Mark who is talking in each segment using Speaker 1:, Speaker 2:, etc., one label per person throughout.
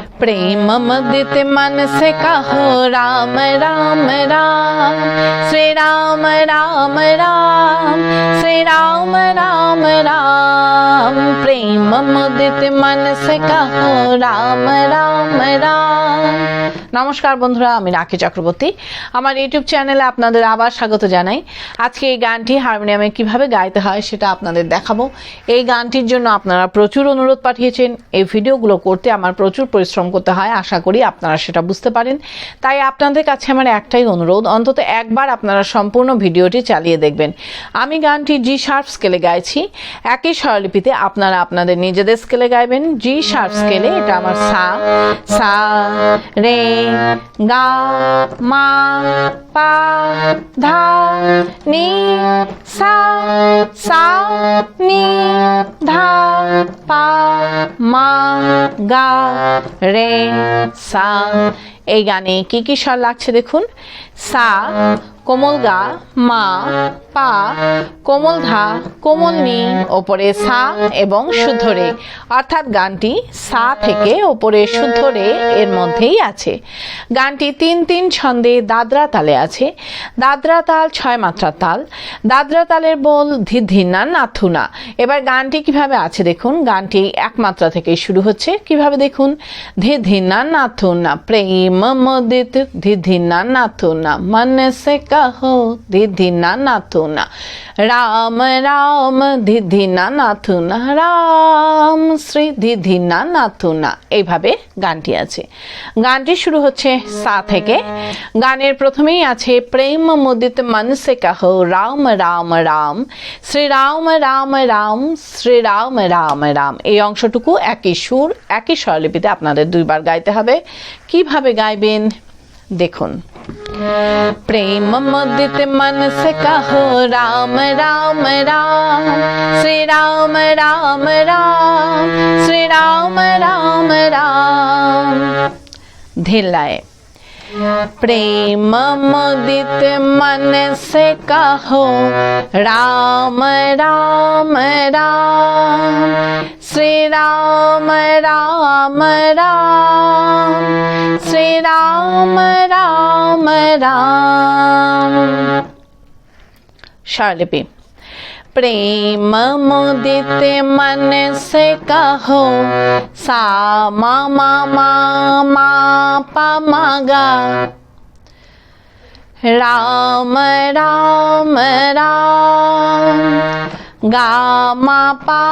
Speaker 1: प्रेम मदित मन से कहो राम राम राम। श्री राम राम राम। राम राम राम प्रेम मुदित मन से कहो রাম রাম রাম নমস্কার বন্ধুরা আমি রাখি চক্রবর্তী আমার ইউটিউব চ্যানেলে আপনাদের আবার স্বাগত জানাই আজকে এই গানটি হারমোনিয়ামে কিভাবে গাইতে হয় সেটা আপনাদের দেখাবো এই গানটির জন্য আপনারা প্রচুর অনুরোধ পাঠিয়েছেন এই ভিডিওগুলো করতে আমার প্রচুর পরিশ্রম করতে হয় আশা করি আপনারা সেটা বুঝতে পারেন তাই আপনাদের কাছে আমার একটাই অনুরোধ অন্তত একবার আপনারা সম্পূর্ণ ভিডিওটি চালিয়ে দেখবেন আমি গানটি জি শার্প স্কেলে গাইছি। একই স্বরলিপিতে আপনারা আপনাদের নিজেদের স্কেলে গাইবেন। জি শার্প স্কেলে এটা আমার সা সা, রে, গা, মা পা ধা নি সা সা নি ধা পা মা, গা, রে, সা এই গানে কি কি স্বর লাগছে দেখুন সা কোমল গা, মা, পা, কোমল ধা, কোমল নি ওপরে সা এবং শুদ্ধ রে অর্থাৎ গানটি সা থেকে ওপরে শুদ্ধ রে এর মধ্যেই আছে। গানটি তিন তিন ছন্দে দাদরা তালে আছে দাদরা তাল ছয় মাত্রার তাল। দাদরা তালের বল ধিধিনা নাথুনা এবার গানটি কীভাবে আছে দেখুন। গানটি এক মাত্রা থেকে শুরু হচ্ছে। কীভাবে দেখুন? ধিধিনা নাথুনা প্রেম মদিত ধিধিনা নাথুনা মন সে কহো ধিধিনা নাথুনা রাম রাম ধিধিনা নাথুনা রাম, শ্রী ধিধিনা নাথুনা এইভাবে গানটি আছে। গানটি শুরু হচ্ছে সা থেকে। গানের প্রথমেই আছে আছে প্রেম মুদিত মনসে কহ রাম রাম রাম শ্রী রাম রাম রাম শ্রী রাম রাম রাম এই অংশটুকু একই সুর, একই স্বরলিপিতে আপনাদের দুইবার গাইতে হবে। কীভাবে গাইবেন? দেখুন। প্রেম মুদিত মন কহ, রাম রাম রাম। শ্রী রাম রাম রাম। শ্রী রাম রাম রাম। ঢেলায় प्रेम मुदित मन से कहो, राम राम राम। श्री राम राम। राम श्री राम राम। राम शालिपी प्रेम मुदित मन से कहो, सा मा मा मा मा पा मा गा। राम राम राम, गा मा पा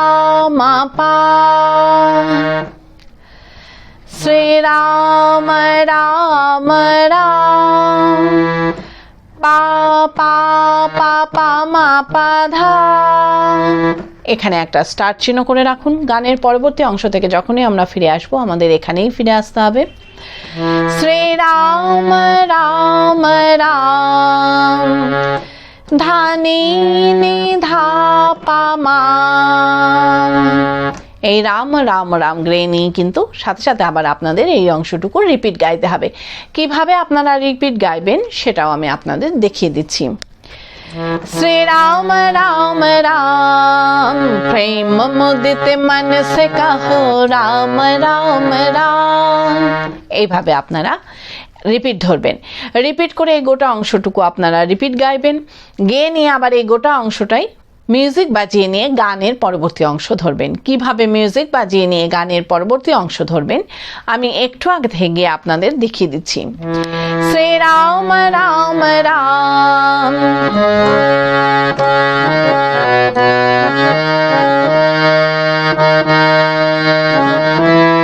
Speaker 1: मा पा। श्री राम राम राम পা পা এখানে একটা স্টার চিহ্ন করে রাখুন। গানের পরবর্তী অংশ থেকে যখনই আমরা ফিরে আসব, আমাদের এখানেই ফিরে আসতে হবে। শ্রী রাম রাম। রাম ধানি ধা পা মা এই রাম রাম রাম গ্রেনি কিন্তু সাথে সাথে আবার আপনাদের এই অংশটুকু রিপিট গাইতে হবে। কীভাবে আপনারা রিপিট গাইবেন সেটাও আমি আপনাদের দেখিয়ে দিচ্ছি। শ্রী রাম রাম রাম, প্রেম মুদিত মন সে কহো, রাম রাম রাম। এইভাবে আপনারা রিপিট ধরবেন। রিপিট করে এই গোটা অংশটুকু আপনারা রিপিট গাইবেন। গেয়ে নিয়ে আবার এই গোটা অংশটাই মিউজিক বাজিয়ে নিয়ে গানের পরবর্তী অংশ ধরবেন। কীভাবে মিউজিক বাজিয়ে নিয়ে গানের পরবর্তী অংশ ধরবেন, আমি একটু আগে থেকে আপনাদের দেখিয়ে দিচ্ছি। শ্রী রাম রাম রাম। पाप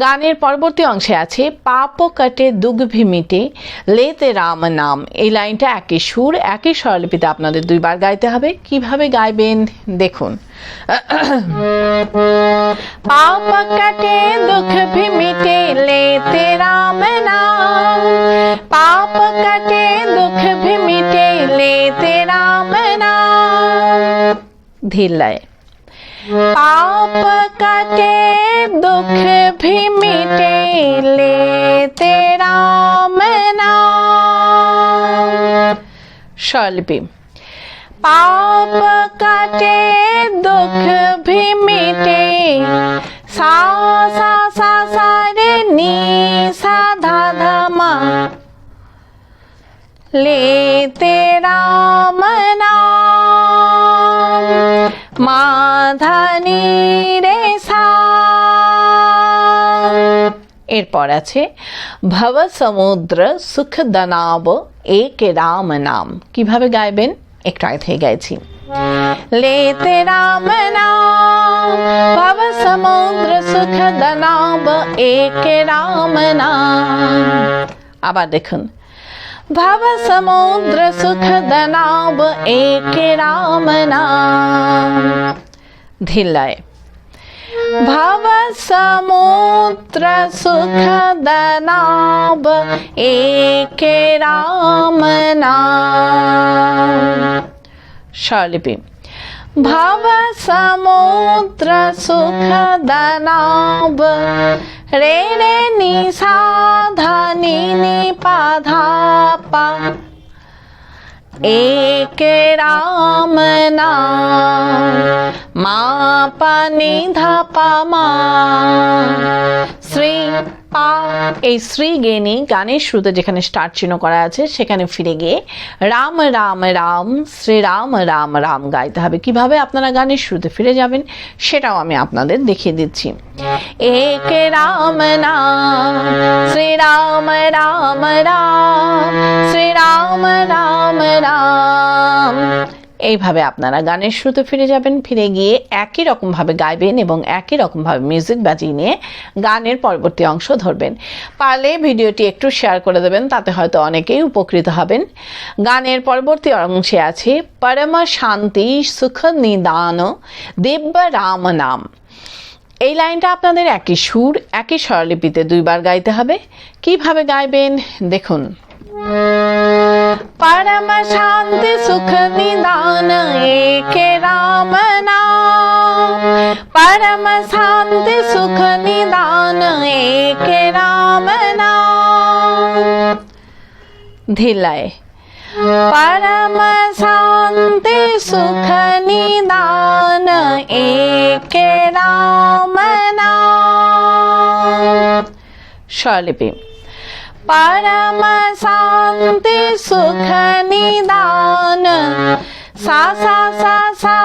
Speaker 1: গানের পরবর্তী অংশে আছে, পাপ কাটে দুগ্ভি মিটে, লেতে রাম নাম। এই লাইনটা একই সুর একই স্বরলিপিতে আপনাদের দুইবার গাইতে হবে। কীভাবে গাইবেন? দেখুন। পাপ কাটে দুঃখ ভি মিটে, লেতে রাম নাম। পাপ কাটে দুঃখ ভি মিটে, লেতে রাম নাম। ধীর লয় पाप कटे दुख भी मिटे ले तेरा नाम पाप कटे दुख भी मिटे सा सा सा सा रे नी सा धा धा मा लेते मना মাধানি রে সা এরপর আছে ভব সমুদ্র সুখ দানাব এক রাম নাম কিভাবে গাইবেন একটু আগে থেকে গাইছি लेते राम नाम भव समुद्र सुख दनाब एक राम नाम আবার দেখুন भव समुद्र सुख दनाब, एक राम नाम। धिलय भव समुद्र सुख दनाब, एक राम नाम। शालिपी। ভব সমুদ্র সুখ দনাব রে রে নি সাধা নি নি পাধা রাম এই শ্রী গেনি গানের শুরুতে যেখানে স্টার্ট চিহ্ন করা আছে, সেখানে ফিরে গিয়ে রাম রাম রাম, শ্রী রাম রাম রাম গাইতে হবে। কীভাবে আপনারা গানের শুরুতে ফিরে যাবেন, সেটাও আমি আপনাদের দেখিয়ে দিচ্ছি। এক রাম নাম, শ্রী রাম রাম রাম, শ্রী রাম রাম রাম। এইভাবে আপনারা গানের শুরুতে ফিরে যাবেন, ফিরে গিয়ে একই রকমভাবে গাইবেন এবং একই রকমভাবে মিউজিক বাজিয়ে নিয়ে গানের পরবর্তী অংশ ধরবেন। পারলে ভিডিওটি একটু শেয়ার করে দেবেন, তাতে হয়তো অনেকেই উপকৃত হবেন। গানের পরবর্তী অংশে আছে, পরম শান্তি সুখ নিদান দিব্য রাম নাম। এই লাইনটা আপনাদের একই সুর, একই স্বরলিপিতে দুইবার গাইতে হবে। কীভাবে গাইবেন? দেখুন। परम शांति सुख निदान एक राम परम शांति सुख निदान एके राम नाम। धिलाय। परम शांति सुख निदान एके राम नाम। शॉलिपी परम शांति सुख निदान सा सा सा सा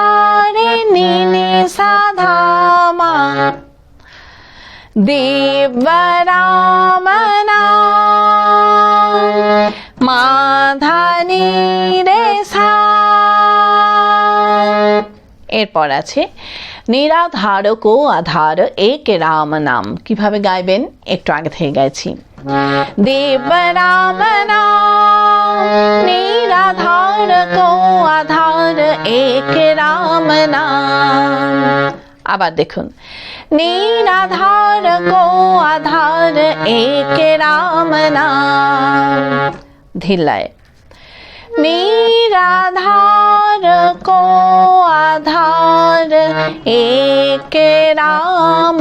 Speaker 1: रे नी नी सा धामा देव राम नाम মাধানি রে সা এরপর আছে নিরাধারক ও আধার, এক রাম নাম। কীভাবে গাইবেন? একটু আগে থেকে গাইছি। দেব রাম নাম নিরাধার কো আধার, এক রাম নাম। আবার দেখুন। নিরাধার কো আধার, এক রাম নাম। ধিল্লায়। নিরাধার কো এক রাম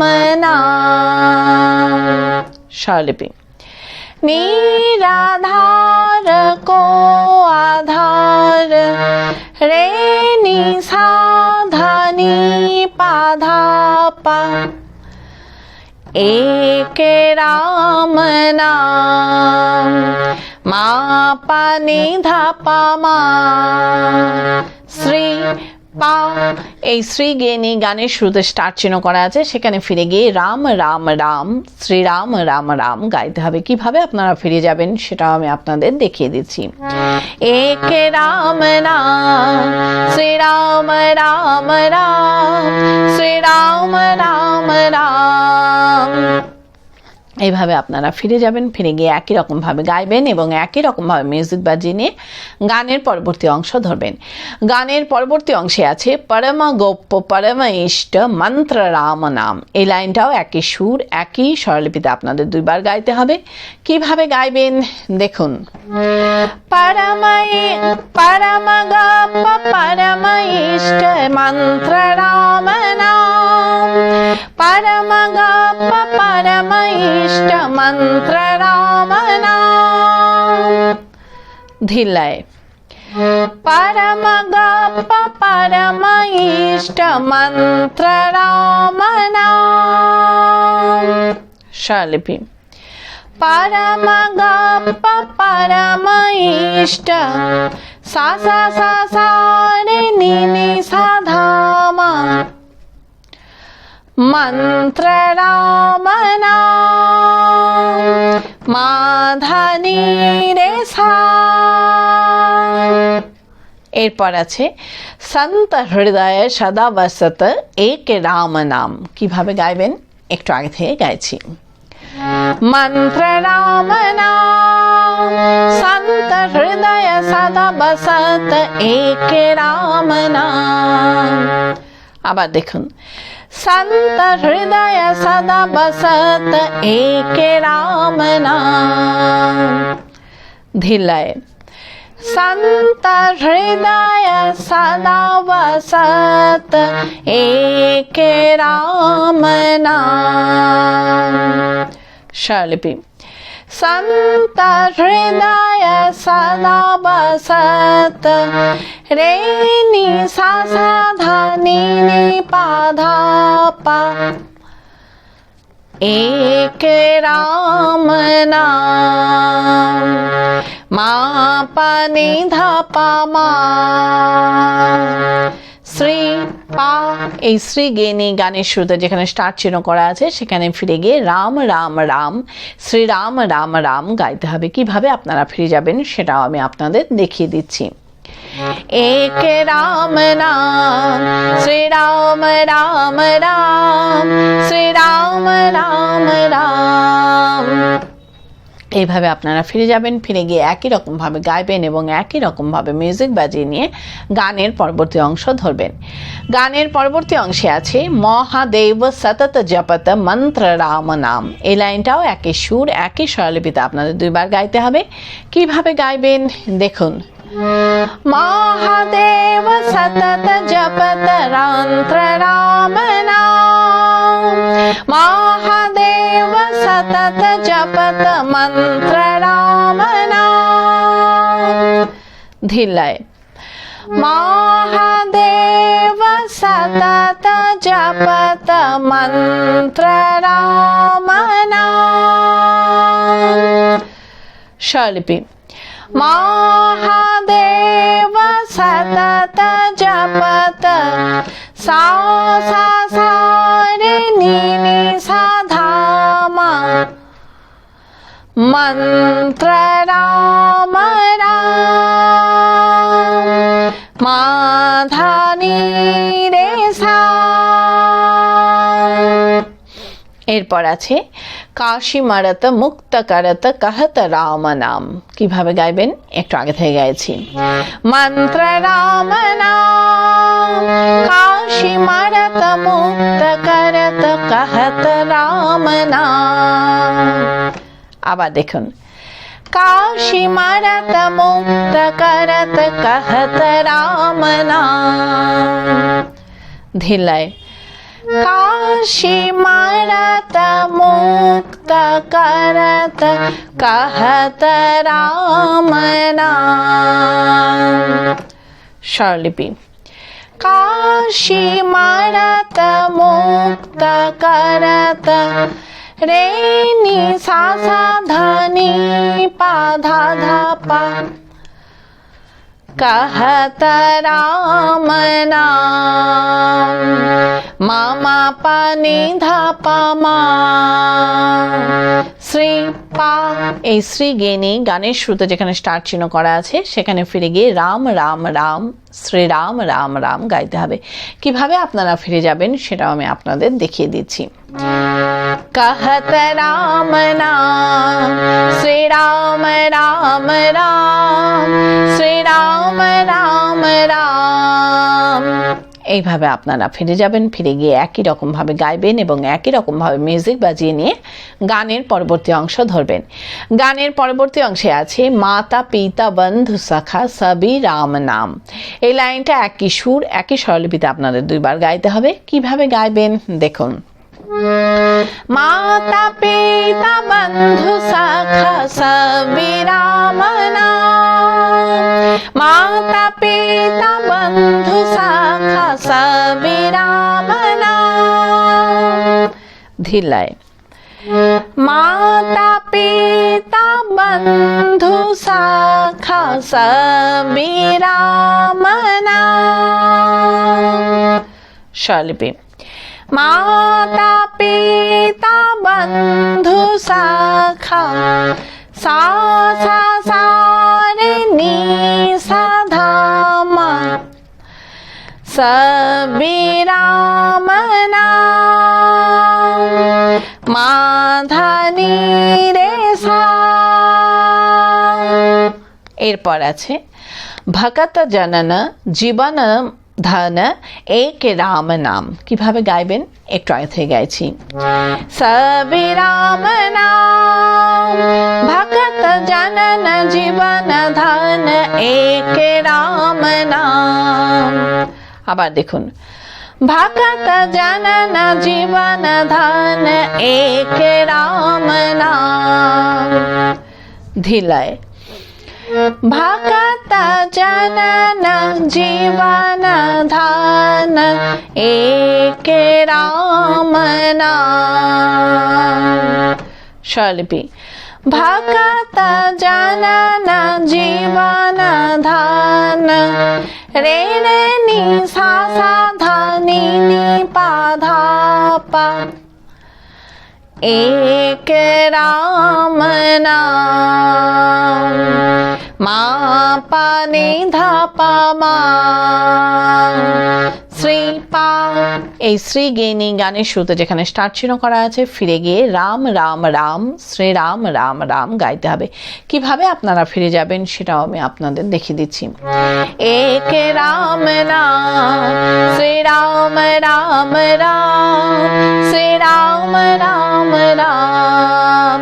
Speaker 1: স্বরলিপি নিরাধার কো আধার রে নি সাধানি পাধা পা এক রাম নাম মা পানি ধাপা মা। শ্রী পা এই শ্রী গেনি গানের শুরুতে স্টার চিহ্ন করা আছে। সেখানে ফিরে গিয়ে রাম রাম রাম, শ্রীরাম, রাম রাম গাইতে হবে। কীভাবে আপনারা ফিরে যাবেন সেটাও আমি আপনাদের দেখিয়ে দিচ্ছি। এক রাম রাম শ্রীরাম, রাম রাম, শ্রীরাম, রাম রাম। এইভাবে আপনারা ফিরে যাবেন, ফিরে গিয়ে একই রকমভাবে গাইবেন এবং একই রকমভাবে মিউজিক বাজিয়ে নিয়ে গানের পরবর্তী অংশ ধরবেন। গানের পরবর্তী অংশে আছে, পরম গোপ্য পরম ইষ্ট, মন্ত্র রাম নাম। এই লাইনটাও একই সুর, একই স্বরলিপিতে আপনাদের দুইবার গাইতে হবে। কীভাবে গাইবেন? দেখুন। পরম পরম গপ, পরম ইষ্ট, মন্ত্র রাম নাম। পরম গপ, পরম ইষ্ট মন্ত্র রাম নাম ধিলায় পরম গপ পরম ইষ্ট মন্ত্র রাম নাম স্বরলিপি পরম গপ পরম ইষ্ট সা সা সা সা রে নি নি সা ধা নাম মাধানি এরপর আছে, সন্ত হৃদয় সদা বসত এক রাম নাম কীভাবে গাইবেন? একটু আগে থেকে গাইছি। মন্ত্র রাম নাম সন্ত হৃদয় সদা বসত এক রাম নাম আবার দেখুন संत हृदय सदा बसत एक राम नाम धिलय संत हृदय सदा बसत एक राम नाम शालिपी सन्तहृदय हृदय वसत रे नि सा धनि निपाधापा एक राम नाम मा पनिधपमा श्री পা এই শ্রী গে নিয়ে গানের শুরুতে যেখানে স্টার্ট চিহ্ন করা আছে সেখানে ফিরে গিয়ে রাম রাম রাম শ্রী রাম রাম রাম গাইতে হবে কিভাবে আপনারা ফিরে যাবেন সেটাও আমি আপনাদের দেখিয়ে দিচ্ছি एक राम नाम श्री राम राम राम श्री राम राम राम এইভাবে আপনারা ফিরে যাবেন, ফিরে গিয়ে একই রকমভাবে গাইবেন এবং একই রকমভাবে মিউজিক বাজিয়ে নিয়ে গানের পরবর্তী অংশ ধরবেন। গানের পরবর্তী অংশে আছে, মহাদেব সতত জপত মন্ত্র রাম নাম। এই লাইনটাও একই সুর, একই স্বরলিপিতে আপনাদের দুইবার গাইতে হবে। কীভাবে গাইবেন? দেখুন মহাদেব সতত জপত রান্ত্র রাম নাম মহাদেব সতত জপত মন্ত্র রাম নাম ধিলায় মহাদেব সতত জপত মন্ত্র রাম নাম স্বরলিপি জপত সা সা সা রে নি নি সা ধা মা মন্ত্র রাম রাম মাধানি রে সা এরপর আছে কাশী মারত মুক্ত করত कहत রাম নাম কিভাবে গাইবেন একটু আগে থেকে গাইছি মন্ত্র রাম নাম কাশী মারত মুক্ত করত कहत রাম নাম আবার দেখুন কাশী মারত মুক্ত করত कहत রাম নাম ধিলায় काशी शिमरत मुक्त करत कहत राम नाम। शालिपी काशी मरत मुक्त करत रे नि सा सा धनी पा धा धा पा। कहत राम नाम। মা পা নি ধা পা মা শ্রী পা এই শ্রী গেনি গানের শুরুতে যেখানে স্টার্ট চিহ্ন করা আছে সেখানে ফিরে গিয়ে রাম রাম রাম শ্রী রাম রাম রাম গাইতে হবে কিভাবে আপনারা ফিরে যাবেন সেটাও আমি আপনাদের দেখিয়ে দিচ্ছি कहत राम नाम श्री राम राम राम শ্রী রাম রাম রাম এইভাবে আপনারা ফিরে যাবেন, ফিরে গিয়ে একই রকমভাবে গাইবেন এবং একই রকমভাবে মিউজিক বাজিয়ে নিয়ে গানের পরবর্তী অংশ ধরবেন। গানের পরবর্তী অংশে আছে, মাতা পিতা বন্ধু সখা সবি রাম নাম। এই লাইনটা একই সুর, একই স্বরলিপিতে আপনাদের দুইবার গাইতে হবে। কীভাবে গাইবেন? দেখুন। माता पिता बंधु सखा सविरामना माता पिता बंधु सखा सविरामना धिलाय माता पिता बंधु सखा सविरामना शालिबी माता पिता बंधु सखा सा सा सा रे नी सा धा मा सभी राम नाम মাধানি রে সা এরপর আছে ভকত জনন জীবন ধন এক রাম নাম। কীভাবে গাইবেন? একটু আগে থেকে গাইছি। সবি রাম নাম ভকত জনন জীবন ধন এক রাম নাম। আবার দেখুন ভকত জনন জীবন ধন এক রাম নাম। ধিলায় ভকত জনন, জীবন ধান, এক রাম নাম স্বরলিপি, ভকত জনন, জীবন ধান। রে রে নি সা সা ধা নি নি পা ধা পা। एक राम नाम। মা পানি ধাপা মা। শ্রী এই শ্রী গেনি গানের শুরুতে যেখানে স্টার্ট চিহ্ন করা আছে, ফিরে গিয়ে রাম রাম রাম, শ্রী রাম রাম রাম গাইতে হবে। কীভাবে আপনারা ফিরে যাবেন সেটাও আমি আপনাদের দেখিয়ে দিচ্ছি। এক রাম রাম শ্রী রাম রাম রাম, শ্রী রাম রাম রাম।